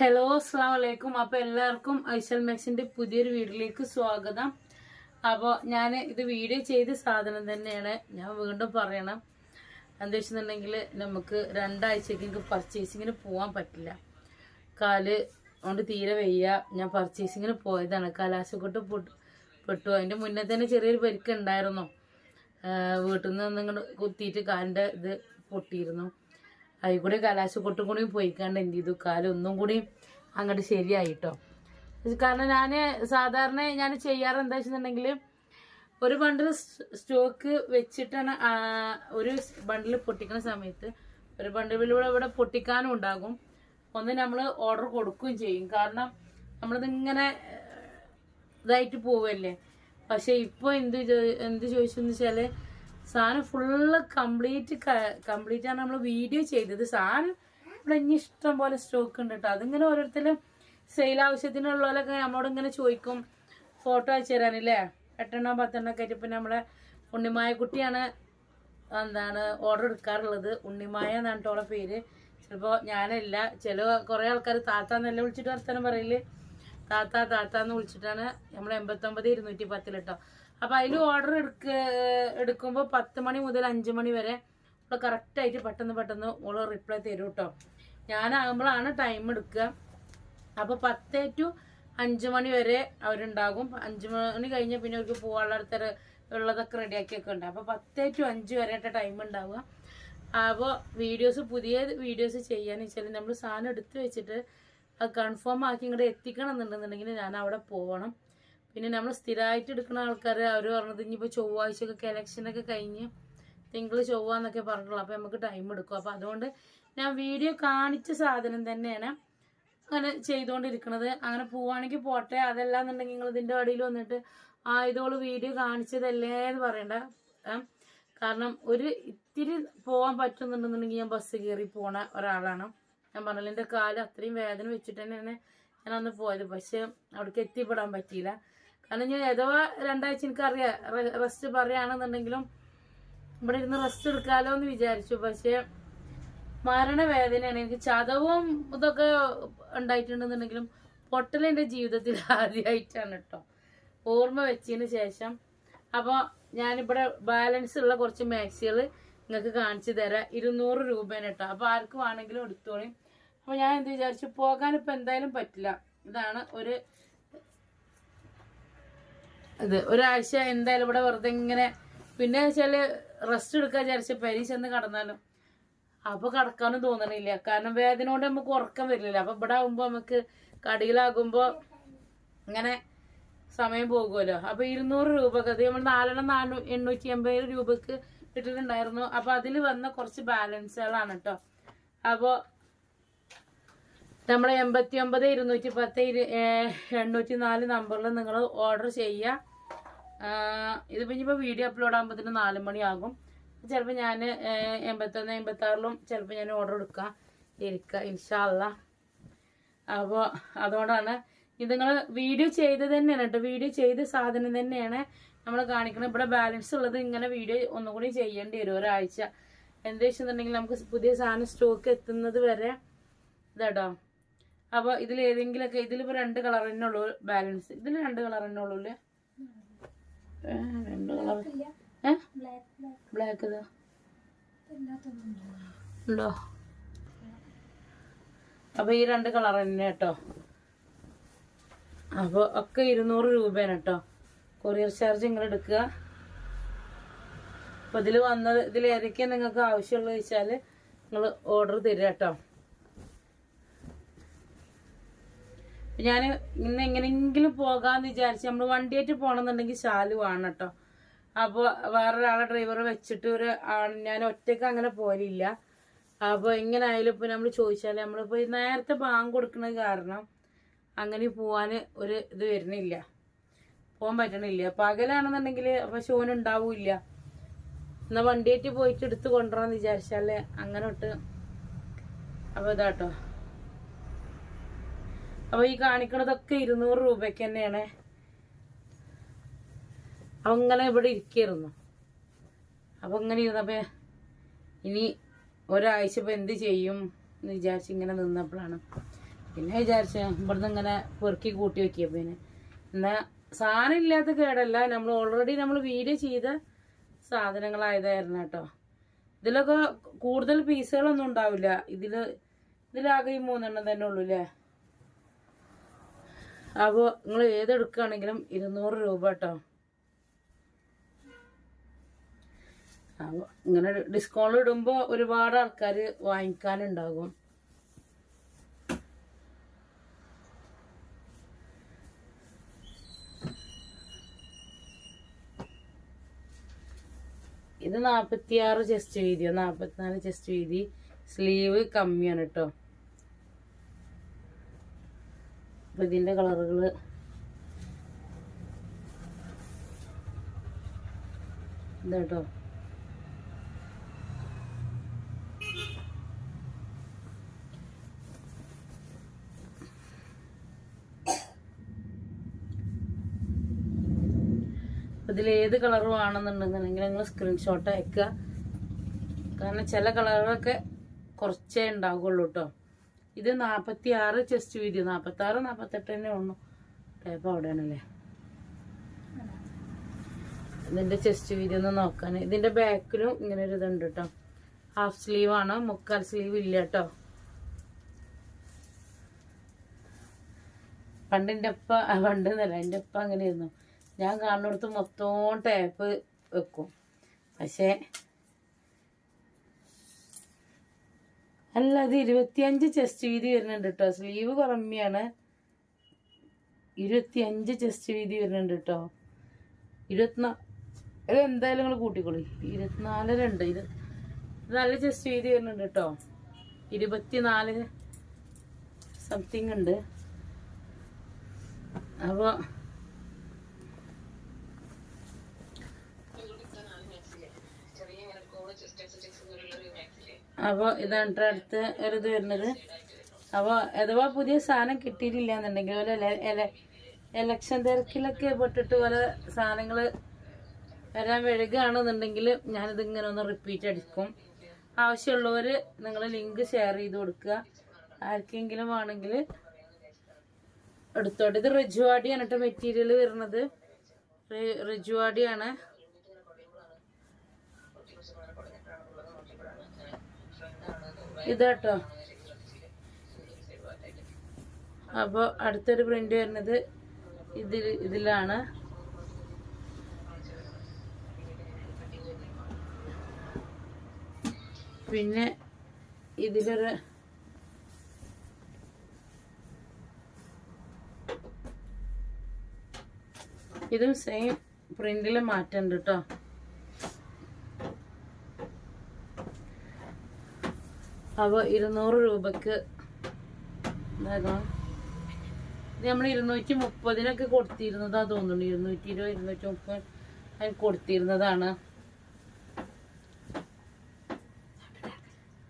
Hello അസ്സാം വലൈക്കും അപ്പൊ എല്ലാവർക്കും ഐസൽ മാക്സിന്റെ പുതിയൊരു വീഡിയോയിലേക്ക് സ്വാഗതം. അപ്പോൾ ഞാൻ ഇത് വീഡിയോ ചെയ്ത സാധനം തന്നെയാണ്. ഞാൻ വീണ്ടും പറയണം. എന്താ വെച്ചിട്ടുണ്ടെങ്കിൽ നമുക്ക് രണ്ടാഴ്ചക്ക് എനിക്ക് പർച്ചേസിങ്ങിന് പോകാൻ പറ്റില്ല. കാൽ കൊണ്ട് തീരെ വയ്യ. ഞാൻ പർച്ചേസിങ്ങിന് പോയതാണ്. കലാശക്കൊട്ട് പൊട്ടു പെട്ടു. അതിന്റെ മുന്നേ തന്നെ ചെറിയൊരു പരിക്ക് ഉണ്ടായിരുന്നു. വീട്ടിൽ നിന്ന് ഇങ്ങോട്ട് കുത്തിയിട്ട് കാലിന്റെ ഇത് പൊട്ടിയിരുന്നു. അതിൽ കൂടി കലാശക്കൊട്ടും കൂടി പോയിക്കാണ്ട് എന്ത് ചെയ്തു? കാലം ഒന്നും കൂടി അങ്ങോട്ട് ശരിയായിട്ടോ. കാരണം ഞാൻ സാധാരണ ഞാൻ ചെയ്യാറ് എന്താ വെച്ചിട്ടുണ്ടെങ്കിൽ ഒരു ബണ്ടിൽ സ്റ്റോക്ക് വെച്ചിട്ടാണ് ഒരു ബണ്ടിൽ പൊട്ടിക്കുന്ന സമയത്ത് ഒരു ബണ്ടിലൂടെ ഇവിടെ പൊട്ടിക്കാനും ഉണ്ടാകും. ഒന്ന് നമ്മൾ ഓർഡർ കൊടുക്കുകയും ചെയ്യും. കാരണം നമ്മളിതിങ്ങനെ ഇതായിട്ട് പോവല്ലേ? പക്ഷെ ഇപ്പോൾ എന്ത് എന്ത് ചോദിച്ചെന്ന് വെച്ചാൽ സാധനം ഫുള്ള് കംപ്ലീറ്റ് കംപ്ലീറ്റ് ആണ് നമ്മൾ വീഡിയോ ചെയ്തത്. സാധനം ഇവിടെ ഇനി ഇഷ്ടം പോലെ സ്റ്റോക്ക് ഉണ്ട് കേട്ടോ അതിങ്ങനെ ഓരോരുത്തരും സെയിൽ ആവശ്യത്തിനുള്ളവരൊക്കെ നമ്മളോട് ഇങ്ങനെ ചോദിക്കും. ഫോട്ടോ അയച്ചു തരാനില്ലേ? എട്ടെണ്ണോ പത്തെണ്ണോ ഒക്കെ ആയിട്ട് പിന്നെ നമ്മളെ ഉണ്ണിമായ കുട്ടിയാണ് എന്താണ് ഓർഡർ എടുക്കാറുള്ളത്. ഉണ്ണിമായ എന്നാണ് കേട്ടോ പേര്. ചിലപ്പോൾ ഞാനല്ല ചില കുറേ ആൾക്കാർ താത്ത താത്താന്നല്ല വിളിച്ചിട്ട് വർത്തമാനം പറയൽ? താത്ത താത്ത എന്ന് വിളിച്ചിട്ടാണ് നമ്മൾ എൺപത്തൊമ്പത് ഇരുന്നൂറ്റി പത്തിൽ കേട്ടോ അപ്പൊ അതിൽ ഓർഡർ എടുക്ക എടുക്കുമ്പോൾ പത്ത് മണി മുതൽ അഞ്ച് മണി വരെ ഇവിടെ കറക്റ്റ് ആയിട്ട് പെട്ടെന്ന് പെട്ടെന്ന് ഓൾ റിപ്ലൈ തരും കേട്ടോ ഞാനാകുമ്പോഴാണ് ടൈം എടുക്കുക. അപ്പൊ പത്ത് ടു അഞ്ച് മണി വരെ അവരുണ്ടാകും. അഞ്ച് മണി കഴിഞ്ഞ പിന്നെ അവർക്ക് പോകാനുള്ള ഉള്ളതൊക്കെ റെഡിയാക്കി ഒക്കെ ഉണ്ട്. അപ്പൊ പത്ത് ടു അഞ്ച് വരെയായിട്ട് ടൈം ഉണ്ടാവുക. അപ്പോൾ വീഡിയോസ് പുതിയ വീഡിയോസ് ചെയ്യാന്ന് വെച്ചാൽ നമ്മൾ സാധനം എടുത്തു വെച്ചിട്ട് അത് കൺഫേം ആക്കി ഇങ്ങോട്ട് എത്തിക്കണം എന്നുണ്ടെന്നുണ്ടെങ്കിൽ ഞാൻ അവിടെ പോകണം പിന്നെ നമ്മൾ സ്ഥിരമായിട്ട് എടുക്കുന്ന ആൾക്കാർ അവർ പറഞ്ഞത് ഇനിയിപ്പോൾ ചൊവ്വാഴ്ചയൊക്കെ ഇലക്ഷനൊക്കെ കഴിഞ്ഞ് തിങ്കൾ ചൊവ്വ എന്നൊക്കെ പറഞ്ഞിട്ടുള്ളൂ. അപ്പോൾ നമുക്ക് ടൈം എടുക്കും. അപ്പോൾ അതുകൊണ്ട് ഞാൻ വീഡിയോ കാണിച്ച സാധനം തന്നെയാണ് അങ്ങനെ ചെയ്തുകൊണ്ടിരിക്കുന്നത് അങ്ങനെ പോവാണെങ്കിൽ പോട്ടെ. അതല്ല എന്നുണ്ടെങ്കിൽ നിങ്ങൾ ഇതിന്റെ അടിയിൽ വന്നിട്ട് ആ ഇതോൾ വീഡിയോ കാണിച്ചതല്ലേ എന്ന് പറയണ്ട. കാരണം ഒരു ഇത്തിരി പോകാൻ പറ്റുന്നുണ്ടെന്നുണ്ടെങ്കിൽ ഞാൻ ബസ് കയറി പോണ ഒരാളാണ്. ഞാൻ പറഞ്ഞതിന്റെ കാൽ അത്രയും വേദന വെച്ചിട്ട് തന്നെയാണ് ഞാൻ അന്ന് പോയത്. പക്ഷെ അവിടേക്ക് എത്തിപ്പെടാൻ പറ്റിയില്ല. കാരണം ഞാൻ ഏതോ രണ്ടാഴ്ച എനിക്കറിയാം റെസ്റ്റ് പറയുകയാണെന്നുണ്ടെങ്കിലും ഇവിടെ ഇരുന്ന് റെസ്റ്റ് എടുക്കാലോ എന്ന് വിചാരിച്ചു. പക്ഷെ മരണവേദനയാണ് എനിക്ക് ചതവും ഇതൊക്കെ ഉണ്ടായിട്ടുണ്ടെന്നുണ്ടെങ്കിലും പൊട്ടൽ എന്റെ ജീവിതത്തിൽ ആദ്യമായിട്ടാണ് കേട്ടോ. ഓർമ്മ വെച്ചതിന് ശേഷം. അപ്പോൾ ഞാനിവിടെ ബാലൻസ് ഉള്ള കുറച്ച് മാക്സികൾ നിങ്ങൾക്ക് കാണിച്ചു തരാം. ഇരുന്നൂറ് രൂപയാണ് കേട്ടോ. അപ്പോൾ ആർക്ക് വേണമെങ്കിലും എടുത്തോളി. അപ്പോൾ ഞാൻ എന്ത് വിചാരിച്ചു പോകാൻ ഇപ്പം എന്തായാലും പറ്റില്ല. ഇതാണ് ഒരു ഇത് ഒരാഴ്ച എന്തായാലും ഇവിടെ വെറുതെ ഇങ്ങനെ പിന്നെ വെച്ചാൽ റെസ്റ്റ് എടുക്കാൻ വിചാരിച്ച പരി ചെന്ന് കടന്നാലും. അപ്പൊ കടക്കാനും തോന്നണില്ല. കാരണം വേദന കൊണ്ട് നമുക്ക് ഉറക്കം വരില്ല. അപ്പൊ ഇവിടെ ആകുമ്പോ നമുക്ക് കടിയിലാകുമ്പോ ഇങ്ങനെ സമയം പോകുമല്ലോ. അപ്പൊ ഇരുന്നൂറ് രൂപക്ക് അത് നമ്മൾ നാലെണ്ണം നാനൂ എണ്ണൂറ്റി എൺപത് രൂപക്ക് ഇട്ടിട്ടുണ്ടായിരുന്നു. അപ്പൊ അതിൽ വന്ന കുറച്ച് ബാലൻസുകളാണ് കേട്ടോ അപ്പോ നമ്മുടെ എൺപത്തി ഒമ്പത് ഇരുന്നൂറ്റി പത്ത് എണ്ണൂറ്റി നാല് നമ്പറിൽ നിങ്ങൾ ഓർഡർ ചെയ്യുക. ഇതിപ്പോൾ ഇനിയിപ്പോൾ വീഡിയോ അപ്ലോഡ് ആകുമ്പോഴത്തേന് നാല് മണിയാകും. ചിലപ്പോൾ ഞാൻ എൺപത്തൊന്ന് എൺപത്തി ആറിലും ചിലപ്പോൾ ഞാൻ ഓർഡർ എടുക്കാം ഇരിക്കുക ഇൻഷാല്ല അപ്പോൾ അതുകൊണ്ടാണ് ഇത് നിങ്ങൾ വീഡിയോ ചെയ്ത് തന്നെയാണ് കേട്ടോ. വീഡിയോ ചെയ്ത സാധനം തന്നെയാണ് നമ്മൾ കാണിക്കുന്നത് ഇവിടെ ബാലൻസ് ഉള്ളത് ഇങ്ങനെ വീഡിയോ ഒന്നും കൂടി ചെയ്യേണ്ടി വരും ഒരാഴ്ച. എന്താ വെച്ചിട്ടുണ്ടെങ്കിൽ നമുക്ക് പുതിയ സാധനം സ്റ്റോക്ക് എത്തുന്നത് വരെ ഇതാട്ടോ. അപ്പോൾ ഇതിൽ ഏതെങ്കിലുമൊക്കെ ഇതിലിപ്പോൾ രണ്ട് കളർ തന്നെ ഉള്ളൂ ബാലൻസ് ഇതിൽ രണ്ട് കളർ തന്നെ ഉള്ളൂ രണ്ട് കളർ. ഏ? ബ്ലാക്ക് ഇതാ. ഉണ്ടോ? അപ്പൊ ഈ രണ്ട് കളർ തന്നെ കേട്ടോ. അപ്പൊ ഒക്കെ ഇരുന്നൂറ് രൂപയാണ് കേട്ടോ. കൊറിയർ ചാർജ് നിങ്ങൾ എടുക്കുക. അപ്പൊ ഇതിൽ വന്നത് ഇതിൽ ഏതൊക്കെയാണ് നിങ്ങൾക്ക് ആവശ്യമുള്ളത് വെച്ചാൽ നിങ്ങൾ ഓർഡർ തരിക കേട്ടോ. ഞാൻ ഇന്ന് എങ്ങനെയെങ്കിലും പോകാന്ന് വിചാരിച്ച് നമ്മൾ വണ്ടിയായിട്ട് പോകണമെന്നുണ്ടെങ്കിൽ ശാലു ആണ് കേട്ടോ അപ്പോൾ വേറൊരാളെ ഡ്രൈവർ വെച്ചിട്ട് ഒരു ഞാൻ ഒറ്റയ്ക്ക് അങ്ങനെ പോരില്ല അപ്പോൾ എങ്ങനെ ആയാലും ഇപ്പോൾ നമ്മൾ ചോദിച്ചാൽ നമ്മളിപ്പോൾ നേരത്തെ ബാങ്ക് കൊടുക്കുന്നത് കാരണം അങ്ങനെ പോകാൻ ഒരു ഇത് വരുന്നില്ല. പോകാൻ പറ്റണില്ല. പകലാണെന്നുണ്ടെങ്കിൽ അപ്പോൾ ഷോൻ ഉണ്ടാവില്ല. എന്നാൽ വണ്ടിയായിട്ട് പോയിട്ട് എടുത്ത് കൊണ്ടുവരാന്ന് വിചാരിച്ചാൽ അങ്ങനെ ഇട്ട് അപ്പോൾ ഇതാട്ടോ. അപ്പൊ ഈ കാണിക്കണതൊക്കെ ഇരുന്നൂറ് രൂപയ്ക്ക് തന്നെയാണ്. അങ്ങനെ ഇവിടെ ഇരിക്കായിരുന്നു. അപ്പൊ ഇങ്ങനെ ഇരുന്നപ്പോ ഇനി ഒരാഴ്ച ഇപ്പൊ എന്ത് ചെയ്യും എന്ന് വിചാരിച്ച് ഇങ്ങനെ നിന്നപ്പോഴാണ്. പിന്നെ വിചാരിച്ച ഇവിടുന്ന് ഇങ്ങനെ പെറുക്കി കൂട്ടി വെക്കിയ പിന്നെ എന്നാ സാധനം ഇല്ലാത്ത കേടല്ല. നമ്മൾ ഓൾറെഡി നമ്മൾ വീഡിയോ ചെയ്ത സാധനങ്ങളായതായിരുന്നു കേട്ടോ. ഇതിലൊക്കെ കൂടുതൽ പീസുകളൊന്നും ഉണ്ടാവില്ല. ഇതിൽ ഇതിലാകെ ഈ മൂന്നെണ്ണം തന്നെ ഉള്ളൂ അല്ലേ അപ്പോൾ നിങ്ങൾ ഏതെടുക്കുകയാണെങ്കിലും ഇരുന്നൂറ് രൂപ കേട്ടോ. അപ്പോൾ ഇങ്ങനെ ഡിസ്കൗണ്ട് ഇടുമ്പോൾ ഒരുപാട് ആൾക്കാർ വാങ്ങിക്കാനുണ്ടാകും. ഇത് നാൽപ്പത്തിയാറ് ചെസ്റ്റ് വീതിയോ നാൽപ്പത്തിനാല് ചെസ്റ്റ് വീതി. സ്ലീവ് കമ്മിയാണ് കേട്ടോ. ഇതിന്റെ കളറുകൾ ഇതാട്ടോ. ഏത് കളർ വേണമെന്നുണ്ടെന്നുണ്ടെങ്കിൽ നിങ്ങൾ സ്ക്രീൻഷോട്ട് അയക്കുക. കാരണം ചില കളറൊക്കെ കുറച്ചേ ഉണ്ടാവുകയുള്ളൂ കേട്ടോ ഇത് നാൽപ്പത്തി ആറ് ചെസ്റ്റ് വീതി. നാൽപ്പത്തി ആറ് നാൽപ്പത്തെട്ട് തന്നെ ഉള്ളു. ടേപ്പ് അവിടെയാണല്ലേ? ഇതിന്റെ ചെസ്റ്റ് വീതി ഒന്ന് നോക്കാൻ. ഇതിന്റെ ബാക്കിലും ഇങ്ങനെ ഒരു ഇതുണ്ട് കേട്ടോ ഹാഫ് സ്ലീവ് ആണ്. മുക്കാൽ സ്ലീവ് ഇല്ല കേട്ടോ പണ്ട് എന്റെ അപ്പ പണ്ട് എന്നല്ല എന്റെ അപ്പ അങ്ങനെയായിരുന്നു. ഞാൻ കാണുന്നിടത്ത് മൊത്തം ടേപ്പ് വെക്കും. പക്ഷേ അല്ല അത് ഇരുപത്തിയഞ്ച് ചെസ്റ്റ് വീതി വരുന്നുണ്ട് കേട്ടോ സ്ലീവ് കുറമ്മിയാണ് ഇരുപത്തിയഞ്ച് ചെസ്റ്റ് വീതി വരുന്നുണ്ട് കേട്ടോ ഇരുപത്തിനാ ഇത് എന്തായാലും നിങ്ങൾ കൂട്ടിക്കോളി. ഇരുപത്തിനാലര ഉണ്ട് ഇത് നല്ല ചെസ്റ്റ് വീതി വരുന്നുണ്ട് കേട്ടോ ഇരുപത്തിനാല് സംതിങ് ഉണ്ട്. അപ്പോൾ അപ്പോൾ ഇതാണ് അടുത്ത ഒരു ഇത് വരുന്നത്. അപ്പോൾ അഥവാ പുതിയ സാധനം കിട്ടിയിട്ടില്ല എന്നുണ്ടെങ്കിൽ പോലെ എലക്ഷൻ തിരക്കിലൊക്കെ പെട്ടിട്ട് പോലെ സാധനങ്ങൾ വരാൻ വരികയാണെന്നുണ്ടെങ്കിൽ ഞാനിത് ഇങ്ങനെ ഒന്ന് റിപ്പീറ്റ് അടിക്കും. ആവശ്യമുള്ളവർ നിങ്ങൾ ലിങ്ക് ഷെയർ ചെയ്ത് കൊടുക്കുക. ആർക്കെങ്കിലും ആണെങ്കിൽ എടുത്തോട്ട്. ഇത് റിജുവാടിയാണ് കേട്ടോ മെറ്റീരിയൽ വരുന്നത്. റിജുവാടിയാണ്. ഇതാട്ടോ. അപ്പോൾ അടുത്തൊരു പ്രിന്റ് വരുന്നത് ഇതിൽ ഇതിലാണ്. പിന്നെ ഇതിലൊരു ഇതും സെയിം പ്രിന്റിൽ മാറ്റമുണ്ട് കേട്ടോ അപ്പോൾ ഇരുന്നൂറ് രൂപക്ക് ഇത് നമ്മൾ ഇരുന്നൂറ്റി മുപ്പതിനൊക്കെ കൊടുത്തിരുന്നതാ തോന്നുന്നു. ഇരുന്നൂറ്റി ഇരുപത് ഇരുന്നൂറ്റി മുപ്പത് അതിന് കൊടുത്തിരുന്നതാണ്.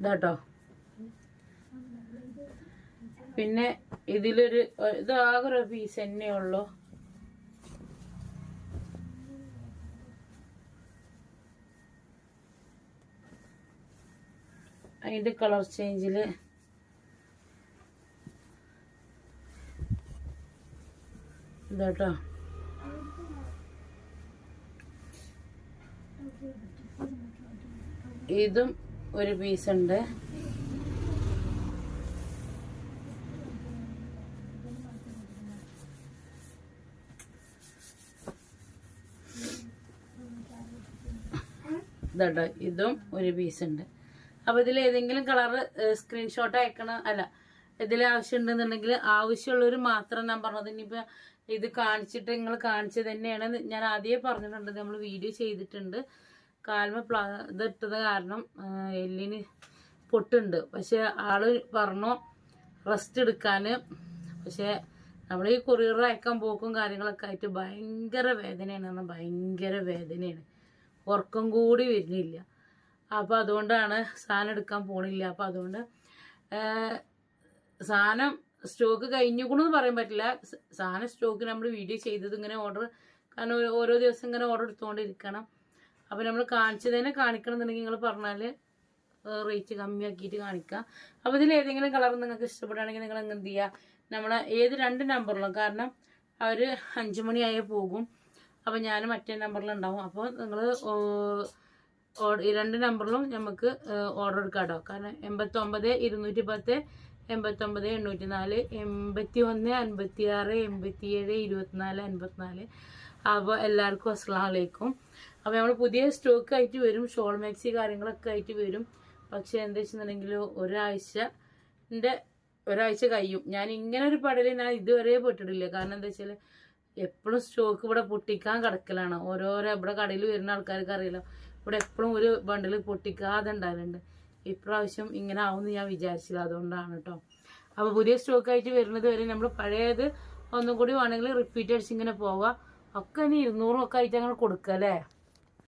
ഇതാട്ടോ. പിന്നെ ഇതിലൊരു ഇതാകെ ഒരു പീസ് തന്നെ അതിന്റെ കളർ ചേഞ്ചിൽ ഇതാട്ടോ. ഇതും ഒരു പീസ് ഉണ്ട് ഇതാട്ടോ ഇതും ഒരു പീസ് ഉണ്ട് അപ്പൊ ഇതിൽ ഏതെങ്കിലും കളർ സ്ക്രീൻഷോട്ട് അയക്കണം അല്ല ഇതിൽ ആവശ്യമുണ്ടെന്നുണ്ടെങ്കിൽ ആവശ്യമുള്ളവർ മാത്രം ഞാൻ പറഞ്ഞത്. ഇനിയിപ്പോ ഇത് കാണിച്ചിട്ട് നിങ്ങൾ കാണിച്ചത് തന്നെയാണ്. ഞാൻ ആദ്യമേ പറഞ്ഞിട്ടുണ്ട് നമ്മൾ വീഡിയോ ചെയ്തിട്ടുണ്ട്. കാൽമ പ്ലാ ഇതിട്ടത് കാരണം എല്ലിന് പൊട്ടുണ്ട്. പക്ഷെ ആൾ പറഞ്ഞു റെസ്റ്റ് എടുക്കാന്. പക്ഷെ നമ്മൾ ഈ കൊറിയർ അയക്കാൻ പോക്കും കാര്യങ്ങളൊക്കെ ആയിട്ട് ഭയങ്കര വേദനയാണ് ഭയങ്കര വേദനയാണ്. ഉറക്കം കൂടി വരുന്നില്ല. അപ്പോൾ അതുകൊണ്ടാണ് സാധനം എടുക്കാൻ പോണില്ല. അപ്പോൾ അതുകൊണ്ട് സാധനം സ്റ്റോക്ക് കഴിഞ്ഞുകൂടെന്ന് പറയാൻ പറ്റില്ല. സാധനം സ്റ്റോക്ക് നമ്മൾ വീഡിയോ ചെയ്തത് ഇങ്ങനെ ഓർഡർ കാരണം ഓരോ- ദിവസം ഇങ്ങനെ ഓർഡർ എടുത്തുകൊണ്ടിരിക്കണം അപ്പോൾ നമ്മൾ കാണിച്ചതിനെ കാണിക്കണം എന്നുണ്ടെങ്കിൽ നിങ്ങൾ പറഞ്ഞാൽ റേറ്റ് കമ്മിയാക്കിയിട്ട് കാണിക്കാം. അപ്പോൾ ഇതിൽ ഏതെങ്കിലും കളർ നിങ്ങൾക്ക് ഇഷ്ടപ്പെടുകയാണെങ്കിൽ നിങ്ങൾ എന്ത് ചെയ്യുക നമ്മളെ ഏത് രണ്ട് നമ്പറിലും കാരണം അവർ അഞ്ച് മണിയായേ പോകും. അപ്പോൾ ഞാൻ മറ്റേ നമ്പറിലുണ്ടാവും അപ്പോൾ നിങ്ങൾ ഈ രണ്ട് നമ്പറിലും നമുക്ക് ഓർഡർ എടുക്കാം കേട്ടോ കാരണം എൺപത്തൊമ്പത് ഇരുന്നൂറ്റി പത്ത് എൺപത്തൊമ്പത് എണ്ണൂറ്റി നാല് എൺപത്തി ഒന്ന് അൻപത്തി ആറ് എൺപത്തി ഏഴ് ഇരുപത്തിനാല് അൻപത്തിനാല്. അപ്പോൾ എല്ലാവർക്കും അസ്സാം വലൈക്കും അപ്പോൾ നമ്മൾ പുതിയ സ്റ്റോക്ക് ആയിട്ട് വരും ഷോൾ മാക്സി കാര്യങ്ങളൊക്കെ ആയിട്ട് വരും. പക്ഷേ എന്താ വെച്ചിട്ടുണ്ടെങ്കിൽ ഒരാഴ്ചന്റെ ഒരാഴ്ച കഴിയും. ഞാൻ ഇങ്ങനെ ഒരു പടൽ ഞാൻ ഇതുവരെ പെട്ടിട്ടില്ല. കാരണം എന്താ വെച്ചാൽ എപ്പോഴും സ്റ്റോക്ക് ഇവിടെ പൊട്ടിക്കാൻ കിടക്കലാണ്. ഓരോരോ ഇവിടെ കടയിൽ വരുന്ന ആൾക്കാർക്ക് അറിയില്ല. ഇവിടെ എപ്പോഴും ഒരു ബണ്ടിൽ പൊട്ടിക്കാതെ ഉണ്ടാകലുണ്ട് ഇപ്രാവശ്യം ഇങ്ങനെ ആവുമെന്ന് ഞാൻ വിചാരിച്ചില്ല. അതുകൊണ്ടാണ് കേട്ടോ അപ്പോൾ പുതിയ സ്റ്റോക്കായിട്ട് വരുന്നത് വരെ നമ്മൾ പഴയത് ഒന്നും കൂടി വേണമെങ്കിൽ റിപ്പീറ്റ് അടിച്ച് ഇങ്ങനെ പോവാം. ഒക്കെ ഇനി ഇരുന്നൂറും ഒക്കെ ആയിട്ട് അങ്ങനെ കൊടുക്കുക അല്ലേ